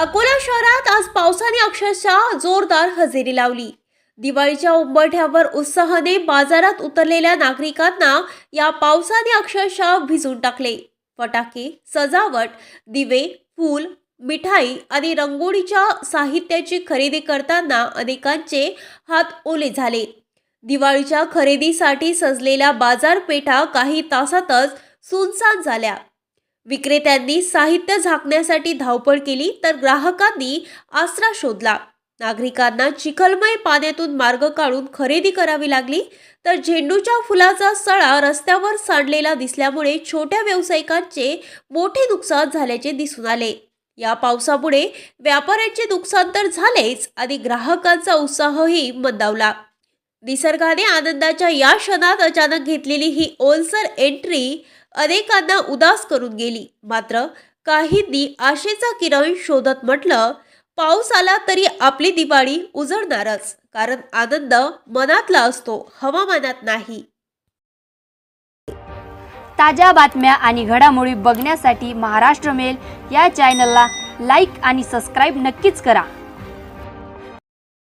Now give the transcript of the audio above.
अकोला शहरात आज पावसाने अक्षरशः जोरदार हजेरी लावली. दिवाळीच्या उंबरठ्यावर उत्साहाने बाजारात उतरलेल्या नागरिकांना या पावसाने अक्षरशः भिजून टाकले. फटाके सजावट दिवे फूल मिठाई आणि रंगोळीच्या साहित्याची खरेदी करताना अनेकांचे हात ओले झाले. दिवाळीच्या खरेदीसाठी सजलेल्या बाजारपेठा काही तासातच सुनसान झाल्या. विक्रेत्यांनी साहित्य झाकण्यासाठी धावपळ केली तर ग्राहकांनी आसरा शोधला. नागरिकांना चिखलमय पाण्यातून मार्ग काढून खरेदी करावी लागली तर झेंडूच्या फुलाचा सळा रस्त्यावर सांडलेला दिसल्यामुळे छोट्या व्यावसायिकांचे मोठे नुकसान झाल्याचे दिसून आले. या पावसामुळे व्यापाऱ्यांचे नुकसान तर झालेच आणि ग्राहकांचा उत्साहही मंदावला. निसर्गाने आनंदाच्या या क्षणात अचानक घेतलेली ही ओलसर एंट्री अनेकांना उदास करून गेली. मात्र काहींनी आशेचा किरण शोधत म्हटलं पाऊस आला तरी आपली दिवाळी उजळणारच कारण आनंद मनातला असतो हवामानात नाही. ताज्या बातम्या आणि घडामोडी बघण्यासाठी महाराष्ट्र मेल या चॅनलला लाईक आणि सबस्क्राईब नक्कीच करा.